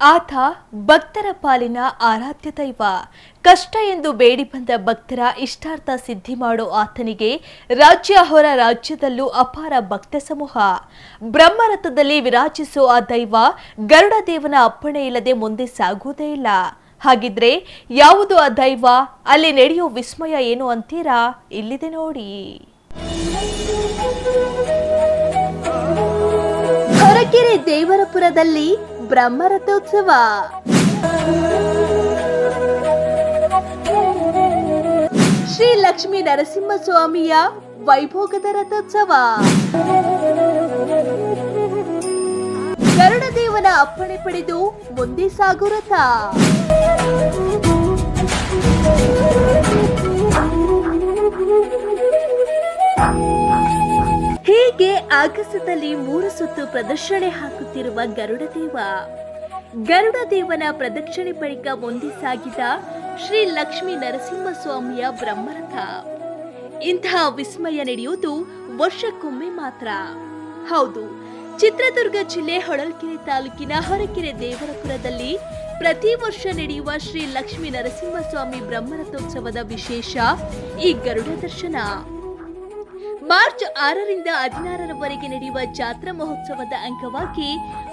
ಆತ ಭಕ್ತರ ಪಾಲಿನ ಆರಾಧ್ಯ ದೈವ. ಕಷ್ಟ ಎಂದು ಬೇಡಿ ಬಂದ ಭಕ್ತರ ಇಷ್ಟಾರ್ಥ ಸಿದ್ಧಿ ಮಾಡೋ ಆತನಿಗೆ ರಾಜ್ಯ ಹೊರ ರಾಜ್ಯದಲ್ಲೂ ಅಪಾರ ಭಕ್ತ ಸಮೂಹ. ಬ್ರಹ್ಮರಥದಲ್ಲಿ ವಿರಾಜಿಸೋ ಆ ದೈವ ಗರುಡ ದೇವನ ಅಪ್ಪಣೆ ಇಲ್ಲದೆ ಮುಂದೆ ಸಾಗುವುದೇ ಇಲ್ಲ. ಹಾಗಿದ್ರೆ ಯಾವುದು ಆ ದೈವ? ಅಲ್ಲಿ ನಡೆಯೋ ವಿಸ್ಮಯ ಏನು ಅಂತೀರಾ? ಇಲ್ಲಿದೆ ನೋಡಿ. ಹೊರಕೆರೆ ದೇವರಪುರದಲ್ಲಿ ಬ್ರಹ್ಮರಥೋತ್ಸವ. ಶ್ರೀ ಲಕ್ಷ್ಮೀ ನರಸಿಂಹಸ್ವಾಮಿಯ ವೈಭೋಗದ ರಥೋತ್ಸವ. ಕರುಣದೇವನ ದೇವನ ಅಪ್ಪಣೆ ಪಡೆದು ಮುಂದೆ ಸಾಗು ರಥ. ಹೀಗೆ ಆಗಸದಲ್ಲಿ ಮೂರು ಸುತ್ತು ಪ್ರದರ್ಶನೆ ಹಾಕುತ್ತಿರುವ ಗರುಡ ದೇವ ಗರುಡ ದೇವನ ಪ್ರದಕ್ಷಿಣೆ ಬಳಿಕ ಮುಂದೆ ಸಾಗಿದ ಶ್ರೀ ಲಕ್ಷ್ಮೀ ನರಸಿಂಹಸ್ವಾಮಿಯ ಬ್ರಹ್ಮರಥ. ಇಂತಹ ವಿಸ್ಮಯ ನಡೆಯುವುದು ವರ್ಷಕ್ಕೊಮ್ಮೆ ಮಾತ್ರ. ಹೌದು, ಚಿತ್ರದುರ್ಗ ಜಿಲ್ಲೆ ಹೊಳಲ್ಕೆರೆ ತಾಲೂಕಿನ ಹೊರಕೆರೆ ದೇವರಪುರದಲ್ಲಿ ಪ್ರತಿ ವರ್ಷ ನಡೆಯುವ ಶ್ರೀ ಲಕ್ಷ್ಮೀ ನರಸಿಂಹಸ್ವಾಮಿ ಬ್ರಹ್ಮರಥೋತ್ಸವದ ವಿಶೇಷ ಈ ಗರುಡ ದರ್ಶನ. ಮಾರ್ಚ್ ಆರರಿಂದ ಹದಿನಾರರವರೆಗೆ ನಡೆಯುವ ಜಾತ್ರಾ ಮಹೋತ್ಸವದ ಅಂಗವಾಗಿ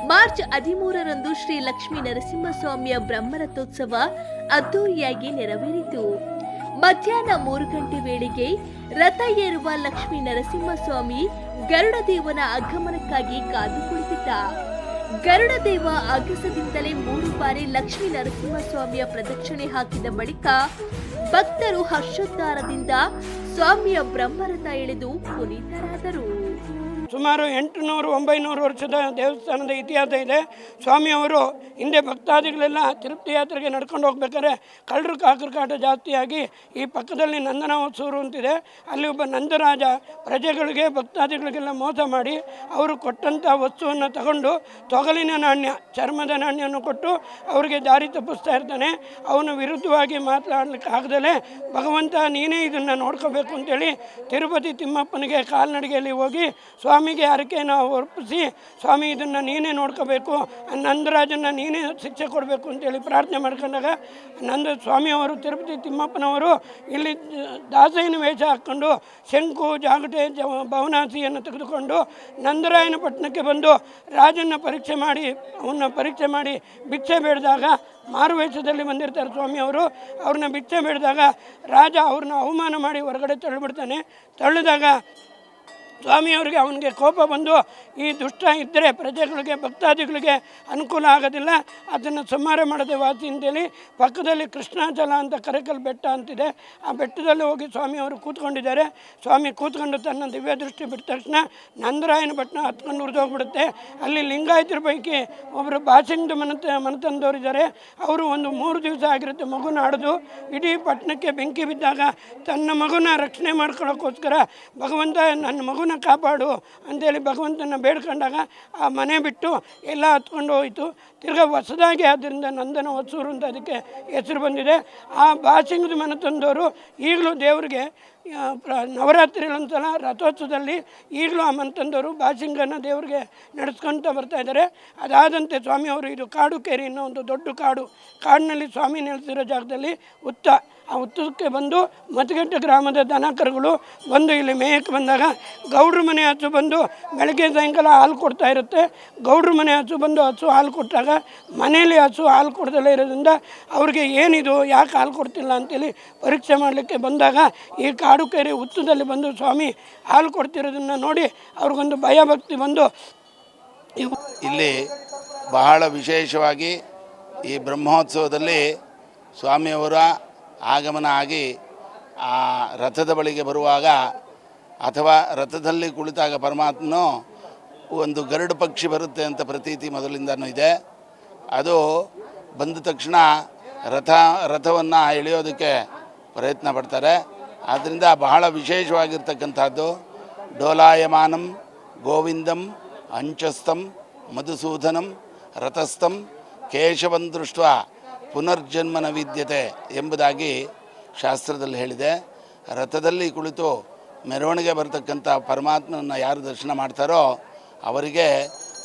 ಮಾರ್ಚ್ ಹದಿಮೂರರಂದು ಶ್ರೀ ಲಕ್ಷ್ಮೀ ನರಸಿಂಹಸ್ವಾಮಿಯ ಬ್ರಹ್ಮರಥೋತ್ಸವ ಅದ್ದೂರಿಯಾಗಿ ನೆರವೇರಿತು. ಮಧ್ಯಾಹ್ನ ಮೂರು ಗಂಟೆ ವೇಳೆಗೆ ರಥ ಏರುವ ಲಕ್ಷ್ಮೀ ನರಸಿಂಹಸ್ವಾಮಿ ಗರುಡ ದೇವನ ಆಗಮನಕ್ಕಾಗಿ ಕಾದು ಕುಳಿತಿದ್ದ. ಗರುಡ ದೇವ ಆಗಸದಿಂದಲೇ ಮೂರು ಬಾರಿ ಲಕ್ಷ್ಮೀ ನರಸಿಂಹಸ್ವಾಮಿಯ ಪ್ರದಕ್ಷಿಣೆ ಹಾಕಿದ ಬಳಿಕ ಭಕ್ತರು ಹರ್ಷೋದ್ಧಾರದಿಂದ ಸ್ವಾಮಿಯ ಬ್ರಹ್ಮರಥ ಎಳೆದು ಪುನೀತರಾದರು. ಸುಮಾರು ಎಂಟುನೂರು, ಒಂಬೈನೂರು ವರ್ಷದ ದೇವಸ್ಥಾನದ ಇತಿಹಾಸ ಇದೆ. ಸ್ವಾಮಿಯವರು ಹಿಂದೆ ಭಕ್ತಾದಿಗಳೆಲ್ಲ ತಿರುಪ್ತಿ ಯಾತ್ರೆಗೆ ನಡ್ಕೊಂಡು ಹೋಗ್ಬೇಕಾದ್ರೆ ಕಳ್ಳರು ಕಾಕರು ಕಾಟ ಜಾಸ್ತಿಯಾಗಿ ಈ ಪಕ್ಕದಲ್ಲಿ ನಂದನ ಹೊಸೂರು ಅಂತಿದೆ. ಅಲ್ಲಿ ಒಬ್ಬ ನಂದರಾಜ ಪ್ರಜೆಗಳಿಗೆ, ಭಕ್ತಾದಿಗಳಿಗೆಲ್ಲ ಮೋಸ ಮಾಡಿ ಅವರು ಕೊಟ್ಟಂಥ ವಸ್ತುವನ್ನು ತಗೊಂಡು ತೊಗಲಿನ ನಾಣ್ಯ, ಚರ್ಮದ ನಾಣ್ಯವನ್ನು ಕೊಟ್ಟು ಅವರಿಗೆ ದಾರಿ ತಪ್ಪಿಸ್ತಾ ಇರ್ತಾನೆ. ಅವನು ವಿರುದ್ಧವಾಗಿ ಮಾತನಾಡಲಿಕ್ಕೆ ಆಗದಲೇ ಭಗವಂತ ನೀನೇ ಇದನ್ನು ನೋಡ್ಕೋಬೇಕು ಅಂತೇಳಿ ತಿರುಪತಿ ತಿಮ್ಮಪ್ಪನಿಗೆ ಕಾಲ್ನಡಿಗೆಯಲ್ಲಿ ಹೋಗಿ ಸ್ವಾಮಿಗೆ ಹರಕೆಯನ್ನು ಅರ್ಪಿಸಿ, ಸ್ವಾಮಿ ಇದನ್ನು ನೀನೇ ನೋಡ್ಕೋಬೇಕು, ನಂದರಾಜನ್ನ ನೀನೇ ಶಿಕ್ಷೆ ಕೊಡಬೇಕು ಅಂತೇಳಿ ಪ್ರಾರ್ಥನೆ ಮಾಡ್ಕೊಂಡಾಗ ನಂದ ಸ್ವಾಮಿಯವರು, ತಿರುಪತಿ ತಿಮ್ಮಪ್ಪನವರು ಇಲ್ಲಿ ದಾಸೈನ ವೇಷ ಹಾಕ್ಕೊಂಡು ಶಂಕು ಜಾಗಟೆ ಜ, ಭವನಾಸಿಯನ್ನು ತೆಗೆದುಕೊಂಡು ನಂದರಾಯನ ಪಟ್ಟಣಕ್ಕೆ ಬಂದು ರಾಜನ ಪರೀಕ್ಷೆ ಮಾಡಿ, ಅವನ್ನ ಪರೀಕ್ಷೆ ಮಾಡಿ ಭಿಕ್ಷೆ ಬೇಡಿದಾಗ ಮಾರುವೇಷದಲ್ಲಿ ಬಂದಿರ್ತಾರೆ ಸ್ವಾಮಿಯವರು. ಅವ್ರನ್ನ ಭಿಕ್ಷೆ ಬೇಡಿದಾಗ ರಾಜ ಅವ್ರನ್ನ ಅವಮಾನ ಮಾಡಿ ಹೊರಗಡೆ ತಳ್ಳಿಬಿಡ್ತಾನೆ. ತಳ್ಳಿದಾಗ ಸ್ವಾಮಿಯವರಿಗೆ ಅವನಿಗೆ ಕೋಪ ಬಂದು ಈ ದುಷ್ಟ ಇದ್ದರೆ ಪ್ರಜೆಗಳಿಗೆ, ಭಕ್ತಾದಿಗಳಿಗೆ ಅನುಕೂಲ ಆಗೋದಿಲ್ಲ. ಅದನ್ನು ಸಂಹಾರ ಮಾಡದೆ ವಾಸಿ ಅಂತೇಳಿ ಪಕ್ಕದಲ್ಲಿ ಕೃಷ್ಣಾಚಲ ಅಂತ ಕರೆಕಲ್ ಬೆಟ್ಟ ಅಂತಿದೆ. ಆ ಬೆಟ್ಟದಲ್ಲಿ ಹೋಗಿ ಸ್ವಾಮಿಯವರು ಕೂತ್ಕೊಂಡಿದ್ದಾರೆ. ಸ್ವಾಮಿ ಕೂತ್ಕೊಂಡು ತನ್ನ ದಿವ್ಯ ದೃಷ್ಟಿ ಬಿಟ್ಟ ತಕ್ಷಣ ನಂದರಾಯನ ಭಟ್ನ ಹತ್ಕೊಂಡು ಉರಿದೋಗ್ಬಿಡುತ್ತೆ ಅಲ್ಲಿ ಲಿಂಗಾಯತರ ಪೈಕಿ ಒಬ್ಬರು ಬಾಸಿಂಗ್ದು ಮನತ, ಮನತಂದವರಿದ್ದಾರೆ. ಅವರು ಒಂದು ಮೂರು ದಿವಸ ಆಗಿರುತ್ತೆ ಮಗುನ ಆಡೋದು ಇಡೀ ಪಟ್ಟಣಕ್ಕೆ ಬೆಂಕಿ ಬಿದ್ದಾಗ ತನ್ನ ಮಗುನ ರಕ್ಷಣೆ ಮಾಡ್ಕೊಳ್ಳೋಕ್ಕೋಸ್ಕರ ಭಗವಂತ ನನ್ನ ಮಗುನ ಕಾಪಾಡು ಅಂತೇಳಿ ಭಗವಂತನ ಬೇಡ್ಕೊಂಡಾಗ ಆ ಮನೆ ಬಿಟ್ಟು ಎಲ್ಲ ಹತ್ಕೊಂಡು ಹೋಯಿತು. ತಿರ್ಗಾ ಹೊಸದಾಗಿ ಆದ್ದರಿಂದ ನಂದನ ಹೊಸೂರು ಅಂತ ಅದಕ್ಕೆ ಹೆಸರು ಬಂದಿದೆ. ಆ ಬಾಸಿಂಗದ ಮನೆ ತಂದವರು ಈಗಲೂ ದೇವರಿಗೆ ನವರಾತ್ರಿಗಳೊಂದ್ಸಲ ರಥೋತ್ಸವದಲ್ಲಿ ಈಗಲೂ ಆ ಮಂತಂದವರು ಬಾಸಿಂಗನ ದೇವರಿಗೆ ನಡೆಸ್ಕೊತ ಬರ್ತಾ ಇದ್ದಾರೆ. ಅದಾದಂತೆ ಸ್ವಾಮಿಯವರು ಇದು ಕಾಡು ಕೆರೆ ಅನ್ನೋ ಒಂದು ದೊಡ್ಡ ಕಾಡು. ಕಾಡಿನಲ್ಲಿ ಸ್ವಾಮಿ ನೆಲೆಸಿರೋ ಜಾಗದಲ್ಲಿ ಉತ್ತ ಆ ಉತ್ತರಕ್ಕೆ ಬಂದು ಮತಗಟ್ಟೆ ಗ್ರಾಮದ ದನ ಕರುಗಳು ಬಂದು ಇಲ್ಲಿ ಮೇಯಕ್ಕೆ ಬಂದಾಗ ಗೌಡ್ರ ಮನೆ ಹಸು ಬಂದು ಬೆಳಗ್ಗೆ ಸಾಯಂಕಾಲ ಹಾಲು ಕೊಡ್ತಾ ಇರುತ್ತೆ. ಗೌಡ್ರ ಮನೆ ಹಸು ಬಂದು ಹಸು ಹಾಲು ಕೊಟ್ಟಾಗ ಮನೆಯಲ್ಲಿ ಹಸು ಹಾಲು ಕೊಡ್ದಲೇ ಇರೋದ್ರಿಂದ ಅವ್ರಿಗೆ ಏನಿದು, ಯಾಕೆ ಹಾಲು ಕೊಡ್ತಿಲ್ಲ ಅಂತೇಳಿ ಪರೀಕ್ಷೆ ಮಾಡಲಿಕ್ಕೆ ಬಂದಾಗ ಈ ಕಾಡು ಕೇರಿ ಉತ್ತದಲ್ಲಿ ಬಂದು ಸ್ವಾಮಿ ಹಾಲು ಕೊಡ್ತಿರೋದನ್ನು ನೋಡಿ ಅವ್ರಿಗೊಂದು ಭಯಭಕ್ತಿ ಬಂದು ಇಲ್ಲಿ ಬಹಳ ವಿಶೇಷವಾಗಿ ಈ ಬ್ರಹ್ಮೋತ್ಸವದಲ್ಲಿ ಸ್ವಾಮಿಯವರ ಆಗಮನ ಆಗಿ ಆ ರಥದ ಬಳಿಗೆ ಬರುವಾಗ ಅಥವಾ ರಥದಲ್ಲಿ ಕುಳಿತಾಗ ಪರಮಾತ್ಮನು ಒಂದು ಗರುಡ ಪಕ್ಷಿ ಬರುತ್ತೆ ಅಂತ ಪ್ರತೀತಿ ಮೊದಲಿಂದನೂ ಇದೆ. ಅದು ಬಂದ ತಕ್ಷಣ ರಥ, ರಥವನ್ನು ಎಳೆಯೋದಕ್ಕೆ ಪ್ರಯತ್ನ ಪಡ್ತಾರೆ. ಆದ್ದರಿಂದ ಬಹಳ ವಿಶೇಷವಾಗಿರ್ತಕ್ಕಂಥದ್ದು ಡೋಲಾಯಮಾನಂ, ಗೋವಿಂದಂ, ಅಂಚಸ್ಥಂ, ಮಧುಸೂದನಂ, ರಥಸ್ಥಂ, ಕೇಶವನ್ ದೃಷ್ಟ ಪುನರ್ಜನ್ಮನ ವಿದ್ಯತೆ ಎಂಬುದಾಗಿ ಶಾಸ್ತ್ರದಲ್ಲಿ ಹೇಳಿದೆ. ರಥದಲ್ಲಿ ಕುಳಿತು ಮೆರವಣಿಗೆ ಬರತಕ್ಕಂಥ ಪರಮಾತ್ಮನನ್ನು ಯಾರು ದರ್ಶನ ಮಾಡ್ತಾರೋ ಅವರಿಗೆ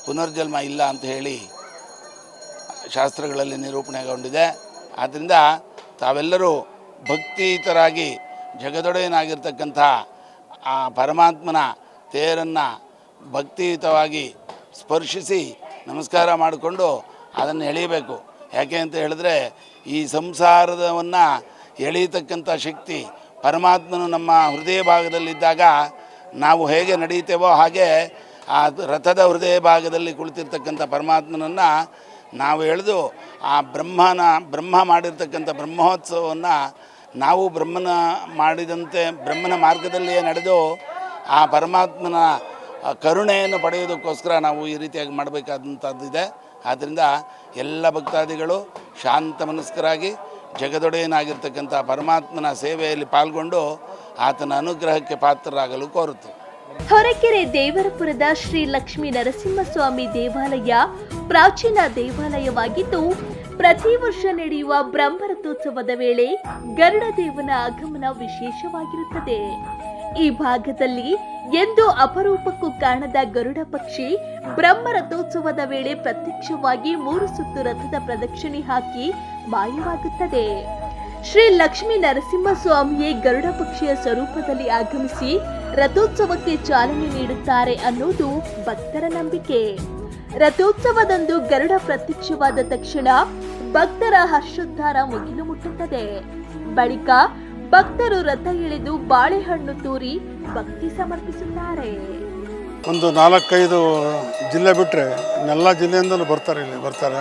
ಪುನರ್ಜನ್ಮ ಇಲ್ಲ ಅಂತ ಹೇಳಿ ಶಾಸ್ತ್ರಗಳಲ್ಲಿ ನಿರೂಪಣೆಗೊಂಡಿದೆ. ಆದ್ದರಿಂದ ತಾವೆಲ್ಲರೂ ಭಕ್ತಿಯುತರಾಗಿ ಜಗದೊಡೆಯನಾಗಿರ್ತಕ್ಕಂಥ ಆ ಪರಮಾತ್ಮನ ತೇರನ್ನು ಭಕ್ತಿಯುತವಾಗಿ ಸ್ಪರ್ಶಿಸಿ ನಮಸ್ಕಾರ ಮಾಡಿಕೊಂಡು ಅದನ್ನು ಎಳೀಬೇಕು ಯಾಕೆ ಅಂತ ಹೇಳಿದ್ರೆ ಈ ಸಂಸಾರವನ್ನು ಎಳೆಯತಕ್ಕಂಥ ಶಕ್ತಿ ಪರಮಾತ್ಮನು ನಮ್ಮ ಹೃದಯ ಭಾಗದಲ್ಲಿದ್ದಾಗ ನಾವು ಹೇಗೆ ನಡೀತೇವೋ ಹಾಗೆ ಆ ರಥದ ಹೃದಯ ಭಾಗದಲ್ಲಿ ಕುಳಿತಿರ್ತಕ್ಕಂಥ ಪರಮಾತ್ಮನನ್ನು ನಾವು ಎಳೆದು ಆ ಬ್ರಹ್ಮನ ಬ್ರಹ್ಮ ಮಾಡಿರ್ತಕ್ಕಂಥ ಬ್ರಹ್ಮೋತ್ಸವವನ್ನು ನಾವು ಬ್ರಹ್ಮನ ಮಾಡಿದಂತೆ ಬ್ರಹ್ಮನ ಮಾರ್ಗದಲ್ಲಿಯೇ ನಡೆದು ಆ ಪರಮಾತ್ಮನ ಕರುಣೆಯನ್ನು ಪಡೆಯೋದಕ್ಕೋಸ್ಕರ ನಾವು ಈ ರೀತಿಯಾಗಿ ಮಾಡಬೇಕಾದಂಥದ್ದಿದೆ. ಆದ್ದರಿಂದ ಎಲ್ಲ ಭಕ್ತಾದಿಗಳು ಶಾಂತ ಮನಸ್ಕರಾಗಿ ಜಗದೊಡೆಯನಾಗಿರ್ತಕ್ಕಂಥ ಪರಮಾತ್ಮನ ಸೇವೆಯಲ್ಲಿ ಪಾಲ್ಗೊಂಡು ಆತನ ಅನುಗ್ರಹಕ್ಕೆ ಪಾತ್ರರಾಗಲು ಕೋರುತ್ತೆ ಹೊರಕೆರೆ ದೇವರಪುರದ ಶ್ರೀ ಲಕ್ಷ್ಮೀ ನರಸಿಂಹಸ್ವಾಮಿ ದೇವಾಲಯ ಪ್ರಾಚೀನ ದೇವಾಲಯವಾಗಿದ್ದು, ಪ್ರತಿ ವರ್ಷ ನಡೆಯುವ ಬ್ರಹ್ಮರಥೋತ್ಸವದ ವೇಳೆ ಗರುಡ ದೇವನ ಆಗಮನ ವಿಶೇಷವಾಗಿರುತ್ತದೆ. ಈ ಭಾಗದಲ್ಲಿ ಎಂದು ಅಪರೂಪಕ್ಕೂ ಕಾಣದ ಗರುಡ ಪಕ್ಷಿ ಬ್ರಹ್ಮ ರಥೋತ್ಸವದ ವೇಳೆ ಪ್ರತ್ಯಕ್ಷವಾಗಿ ಮೂರು ಸುತ್ತು ರಥದ ಪ್ರದಕ್ಷಿಣೆ ಹಾಕಿ ಮಾಯವಾಗುತ್ತದೆ. ಶ್ರೀ ಲಕ್ಷ್ಮೀ ನರಸಿಂಹಸ್ವಾಮಿಯೇ ಗರುಡ ಪಕ್ಷಿಯ ಸ್ವರೂಪದಲ್ಲಿ ಆಗಮಿಸಿ ರಥೋತ್ಸವಕ್ಕೆ ಚಾಲನೆ ನೀಡುತ್ತಾರೆ ಅನ್ನೋದು ಭಕ್ತರ ನಂಬಿಕೆ. ರಥೋತ್ಸವದಂದು ಗರುಡ ಪ್ರತ್ಯಕ್ಷವಾದ ತಕ್ಷಣ ಭಕ್ತರ ಹರ್ಷೋದ್ಧಾರ ಮುಗಿಲು ಮುಟ್ಟುತ್ತದೆ. ಬಳಿಕ ಭಕ್ತರು ರಥ ಇಳಿದು ಬಾಳೆಹಣ್ಣು ತೂರಿ ಭಕ್ತಿ ಸಮರ್ಪಿಸುತ್ತಾರೆ. ಒಂದು ನಾಲ್ಕೈದು ಜಿಲ್ಲೆ ಬಿಟ್ಟರೆ ಎಲ್ಲ ಜಿಲ್ಲೆಯಿಂದಲೂ ಬರ್ತಾರೆ ಇಲ್ಲಿ, ಬರ್ತಾರೆ.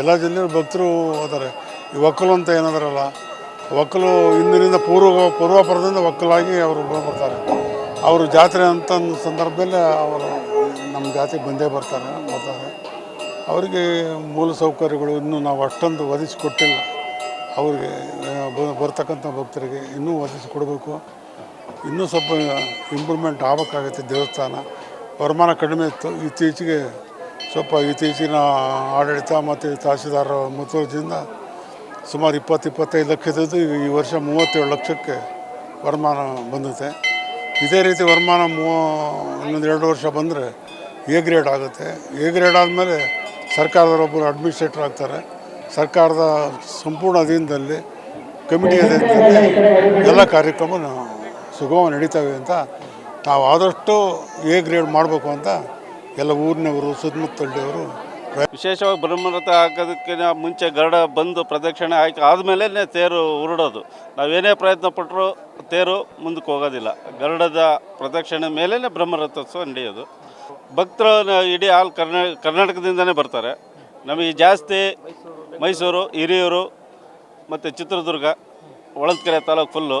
ಎಲ್ಲ ಜಿಲ್ಲೆ ಭಕ್ತರು ಹೋದರೆ. ಈ ಒಕ್ಕಲು ಅಂತ ಏನಾದ್ರಲ್ಲ, ಒಕ್ಕಲು ಹಿಂದಿನಿಂದ ಪೂರ್ವ, ಪೂರ್ವಾಪರದಿಂದ ಒಕ್ಕಲಾಗಿ ಅವರು ಬರ್ತಾರೆ. ಅವರು ಜಾತ್ರೆ ಅಂತ ಸಂದರ್ಭದಲ್ಲಿ ಅವರು ನಮ್ಮ ಜಾತಿಗೆ ಬಂದೇ ಬರ್ತಾರೆ ಬರ್ತಾರೆ. ಅವರಿಗೆ ಮೂಲ ಸೌಕರ್ಯಗಳು ಇನ್ನೂ ನಾವು ಅಷ್ಟೊಂದು ಒದಗಿಸಿಕೊಟ್ಟಿಲ್ಲ. ಅವ್ರಿಗೆ ಬರ್ತಕ್ಕಂಥ ಭಕ್ತರಿಗೆ ಇನ್ನೂ ಒದಗಿಸಿಕೊಡ್ಬೇಕು ಇನ್ನೂ ಸ್ವಲ್ಪ ಇಂಪ್ರೂವ್ಮೆಂಟ್ ಆಗಬೇಕಾಗತ್ತೆ ದೇವಸ್ಥಾನ. ವರಮಾನ ಕಡಿಮೆ ಇತ್ತು. ಇತ್ತೀಚೆಗೆ ಸ್ವಲ್ಪ ಇತ್ತೀಚಿನ ಆಡಳಿತ ಮತ್ತು ತಹಸೀಲ್ದಾರ ಮುತುವರ್ಜಿಯಿಂದ ಸುಮಾರು ಇಪ್ಪತ್ತು, ಇಪ್ಪತ್ತೈದು ಲಕ್ಷದ್ದು ಈ ವರ್ಷ ಮೂವತ್ತೇಳು ಲಕ್ಷಕ್ಕೆ ವರಮಾನ ಬಂದಿದೆ. ಇದೇ ರೀತಿ ವರಮಾನ ಮೂವ ಇನ್ನೊಂದು ಎರಡು ವರ್ಷ ಬಂದರೆ ಎ ಗ್ರೇಡ್ ಆಗುತ್ತೆ. ಎ ಗ್ರೇಡ್ ಆದಮೇಲೆ ಸರ್ಕಾರದವರೊಬ್ಬರು ಅಡ್ಮಿನಿಸ್ಟ್ರೇಟರ್ ಆಗ್ತಾರೆ. ಸರ್ಕಾರದ ಸಂಪೂರ್ಣ ಅಧೀನದಲ್ಲಿ ಕಮಿಟಿ ಅಧೀನದಲ್ಲಿ ಎಲ್ಲ ಕಾರ್ಯಕ್ರಮ ಸುಗಮ ನಡೀತವೆ ಅಂತ ನಾವು ಆದಷ್ಟು ಎ ಗ್ರೇಡ್ ಮಾಡಬೇಕು ಅಂತ ಎಲ್ಲ ಊರಿನವರು ಸುತ್ತಮುತ್ತಳ್ಳಿಯವರು ವಿಶೇಷವಾಗಿ ಬ್ರಹ್ಮರಥ ಹಾಕೋದಕ್ಕಿಂತ ಮುಂಚೆ ಗರಡ ಬಂದು ಪ್ರದಕ್ಷಿಣೆ ಹಾಕಿ ಆದಮೇಲೆ ತೇರು ಉರುಡೋದು. ನಾವೇನೇ ಪ್ರಯತ್ನ ಪಟ್ಟರು ತೇರು ಮುಂದಕ್ಕೆ ಹೋಗೋದಿಲ್ಲ. ಗರಡದ ಪ್ರದಕ್ಷಿಣೆ ಮೇಲೇ ಬ್ರಹ್ಮರಥೋತ್ಸವ ನಡೆಯೋದು. ಭಕ್ತರು ಇಡೀ ಆಲ್ ಕರ್ನಾ ಕರ್ನಾಟಕದಿಂದನೇ ಬರ್ತಾರೆ. ನಮಗೆ ಜಾಸ್ತಿ ಮೈಸೂರು, ಹಿರಿಯೂರು ಮತ್ತು ಚಿತ್ರದುರ್ಗ, ಹೊಳಲ್ಕೆರೆ ತಾಲೂಕು ಫುಲ್ಲು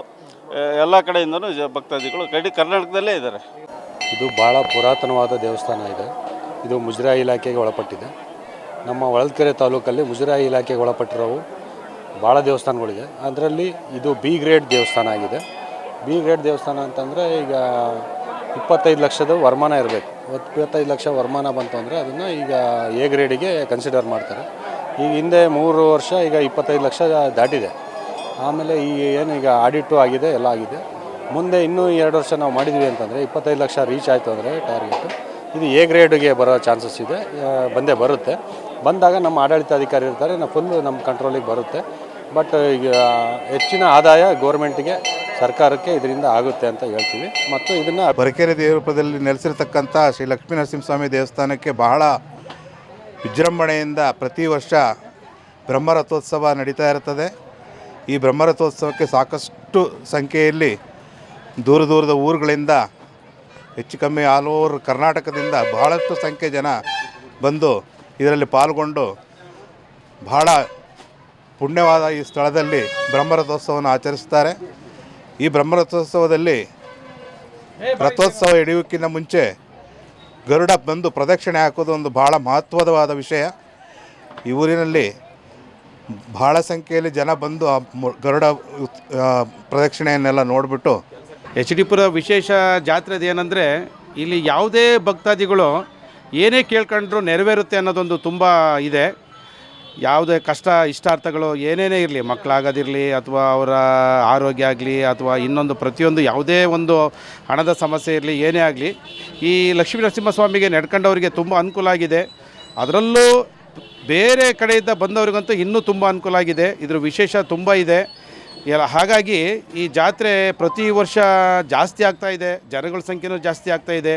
ಎಲ್ಲ ಕಡೆಯಿಂದನೂ ಭಕ್ತಾದಿಗಳು ಕಡಿ, ಕರ್ನಾಟಕದಲ್ಲೇ ಇದ್ದಾರೆ. ಇದು ಭಾಳ ಪುರಾತನವಾದ ದೇವಸ್ಥಾನ ಇದೆ. ಇದು ಮುಜರಾಯಿ ಇಲಾಖೆಗೆ ಒಳಪಟ್ಟಿದೆ. ನಮ್ಮ ಹೊಳಲ್ಕೆರೆ ತಾಲೂಕಲ್ಲಿ ಮುಜರಾಯಿ ಇಲಾಖೆಗೆ ಒಳಪಟ್ಟಿರೋವು ಭಾಳ ದೇವಸ್ಥಾನಗಳಿದೆ. ಅದರಲ್ಲಿ ಇದು ಬಿ ಗ್ರೇಡ್ ದೇವಸ್ಥಾನ ಆಗಿದೆ. ಬಿ ಗ್ರೇಡ್ ದೇವಸ್ಥಾನ ಅಂತಂದರೆ ಈಗ ಇಪ್ಪತ್ತೈದು ಲಕ್ಷದ ವರಮಾನ ಇರಬೇಕು. ಇಪ್ಪತ್ತೈದು ಲಕ್ಷ ವರಮಾನ ಬಂತು ಅಂದರೆ ಅದನ್ನು ಈಗ ಎ ಗ್ರೇಡಿಗೆ ಕನ್ಸಿಡರ್ ಮಾಡ್ತಾರೆ. ಈಗ ಹಿಂದೆ ಮೂರು ವರ್ಷ, ಈಗ ಇಪ್ಪತ್ತೈದು ಲಕ್ಷ ದಾಟಿದೆ. ಆಮೇಲೆ ಈ ಏನು ಈಗ ಆಡಿಟು ಆಗಿದೆ, ಎಲ್ಲ ಆಗಿದೆ. ಮುಂದೆ ಇನ್ನೂ ಎರಡು ವರ್ಷ ನಾವು ಮಾಡಿದ್ವಿ ಅಂತಂದರೆ ಇಪ್ಪತ್ತೈದು ಲಕ್ಷ ರೀಚ್ ಆಯಿತು ಅಂದರೆ ಟಾರ್ಗೆಟು ಇದು ಎ ಗ್ರೇಡ್ಗೆ ಬರೋ ಚಾನ್ಸಸ್ ಇದೆ ಬಂದೇ ಬರುತ್ತೆ. ಬಂದಾಗ ನಮ್ಮ ಆಡಳಿತಾಧಿಕಾರಿ ಇರ್ತಾರೆ, ನಾವು ಫುಲ್ಲು ನಮ್ಮ ಕಂಟ್ರೋಲಿಗೆ ಬರುತ್ತೆ. ಬಟ್ ಈಗ ಹೆಚ್ಚಿನ ಆದಾಯ ಗೋರ್ಮೆಂಟ್ಗೆ ಸರ್ಕಾರಕ್ಕೆ ಇದರಿಂದ ಆಗುತ್ತೆ ಅಂತ ಹೇಳ್ತೀವಿ. ಮತ್ತು ಇದನ್ನು ಬರಕೆರೆ ದೇವರೂಪದಲ್ಲಿ ನೆಲೆಸಿರ್ತಕ್ಕಂಥ ಶ್ರೀ ಲಕ್ಷ್ಮೀ ನರಸಿಂಹಸ್ವಾಮಿ ದೇವಸ್ಥಾನಕ್ಕೆ ಬಹಳ ವಿಜೃಂಭಣೆಯಿಂದ ಪ್ರತಿ ವರ್ಷ ಬ್ರಹ್ಮರಥೋತ್ಸವ ನಡೀತಾ ಇರ್ತದೆ ಈ ಬ್ರಹ್ಮರಥೋತ್ಸವಕ್ಕೆ ಸಾಕಷ್ಟು ಸಂಖ್ಯೆಯಲ್ಲಿ ದೂರ ದೂರದ ಊರುಗಳಿಂದ, ಹೆಚ್ಚು ಕಮ್ಮಿ ಆಲ್ ಓವರ್ ಕರ್ನಾಟಕದಿಂದ ಬಹಳಷ್ಟು ಸಂಖ್ಯೆ ಜನ ಬಂದು ಇದರಲ್ಲಿ ಪಾಲ್ಗೊಂಡು ಬಹಳ ಪುಣ್ಯವಾದ ಈ ಸ್ಥಳದಲ್ಲಿ ಬ್ರಹ್ಮರಥೋತ್ಸವವನ್ನು ಆಚರಿಸ್ತಾರೆ ಈ ಬ್ರಹ್ಮರಥೋತ್ಸವದಲ್ಲಿ ರಥೋತ್ಸವ ಹಿಡಿಯೋಕ್ಕಿಂತ ಮುಂಚೆ ಗರುಡ ಬಂದು ಪ್ರದಕ್ಷಿಣೆ ಹಾಕೋದು ಒಂದು ಭಾಳ ಮಹತ್ವದವಾದ ವಿಷಯ. ಈ ಊರಿನಲ್ಲಿ ಭಾಳ ಸಂಖ್ಯೆಯಲ್ಲಿ ಜನ ಬಂದು ಆ ಗರುಡ ಪ್ರದಕ್ಷಿಣೆಯನ್ನೆಲ್ಲ ನೋಡಿಬಿಟ್ಟು ಎಚ್ ಡಿ ಪುರ ವಿಶೇಷ ಜಾತ್ರೆದು ಏನಂದರೆ ಇಲ್ಲಿ ಯಾವುದೇ ಭಕ್ತಾದಿಗಳು ಏನೇ ಕೇಳ್ಕೊಂಡ್ರು ನೆರವೇರುತ್ತೆ ಅನ್ನೋದೊಂದು ತುಂಬ ಇದೆ. ಯಾವುದೇ ಕಷ್ಟ, ಇಷ್ಟಾರ್ಥಗಳು ಏನೇನೇ ಇರಲಿ, ಮಕ್ಕಳಾಗೋದಿರಲಿ ಅಥವಾ ಅವರ ಆರೋಗ್ಯ ಆಗಲಿ ಅಥವಾ ಇನ್ನೊಂದು ಪ್ರತಿಯೊಂದು ಯಾವುದೇ ಒಂದು ಹಣದ ಸಮಸ್ಯೆ ಇರಲಿ, ಏನೇ ಆಗಲಿ, ಈ ಲಕ್ಷ್ಮೀ ನರಸಿಂಹಸ್ವಾಮಿಗೆ ನಡ್ಕೊಂಡವರಿಗೆ ತುಂಬ ಅನುಕೂಲ ಆಗಿದೆ. ಅದರಲ್ಲೂ ಬೇರೆ ಕಡೆಯಿಂದ ಬಂದವ್ರಿಗಂತೂ ಇನ್ನೂ ತುಂಬ ಅನುಕೂಲ ಆಗಿದೆ. ಇದ್ರ ವಿಶೇಷ ತುಂಬ ಇದೆ. ಎಲ್ಲ ಹಾಗಾಗಿ ಈ ಜಾತ್ರೆ ಪ್ರತಿ ವರ್ಷ ಜಾಸ್ತಿ ಆಗ್ತಾ ಇದೆ. ಜನಗಳ ಸಂಖ್ಯೆನೂ ಜಾಸ್ತಿ ಆಗ್ತಾ ಇದೆ.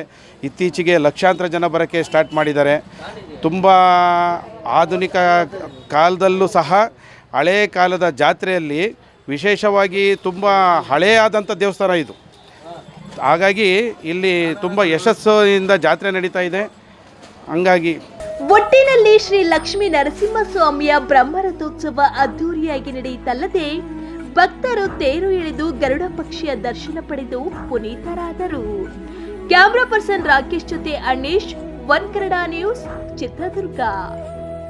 ಇತ್ತೀಚೆಗೆ ಲಕ್ಷಾಂತರ ಜನ ಬರೋಕ್ಕೆ ಸ್ಟಾರ್ಟ್ ಮಾಡಿದ್ದಾರೆ. ತುಂಬ ಆಧುನಿಕ ಕಾಲದಲ್ಲೂ ಸಹ ಹಳೇ ಕಾಲದ ಜಾತ್ರೆಯಲ್ಲಿ ವಿಶೇಷವಾಗಿ ತುಂಬ ಹಳೆಯಾದಂಥ ದೇವಸ್ಥಾನ ಇದು. ಹಾಗಾಗಿ ಇಲ್ಲಿ ತುಂಬ ಯಶಸ್ಸಿನಿಂದ ಜಾತ್ರೆ ನಡೀತಾ ಇದೆ. ಹಂಗಾಗಿ ಒಟ್ಟಿನಲ್ಲಿ ಶ್ರೀ ಲಕ್ಷ್ಮೀ ನರಸಿಂಹಸ್ವಾಮಿಯ ಬ್ರಹ್ಮರಥೋತ್ಸವ ಅದ್ದೂರಿಯಾಗಿ ನಡೆಯಿತಲ್ಲದೆ ಭಕ್ತರು ತೇರು ಇಳಿದು ಗರುಡ ಪಕ್ಷಿಯ ದರ್ಶನ ಪಡೆದು ಪುನೀತರಾದರು. ಕ್ಯಾಮ್ರಾ ಪರ್ಸನ್ ರಾಕೇಶ್ ಜೊತೆ ಅಣ್ಣೇಶ್ ಒನ್ ಕನ್ನಡ ನ್ಯೂಸ್, ಚಿತ್ರದುರ್ಗ.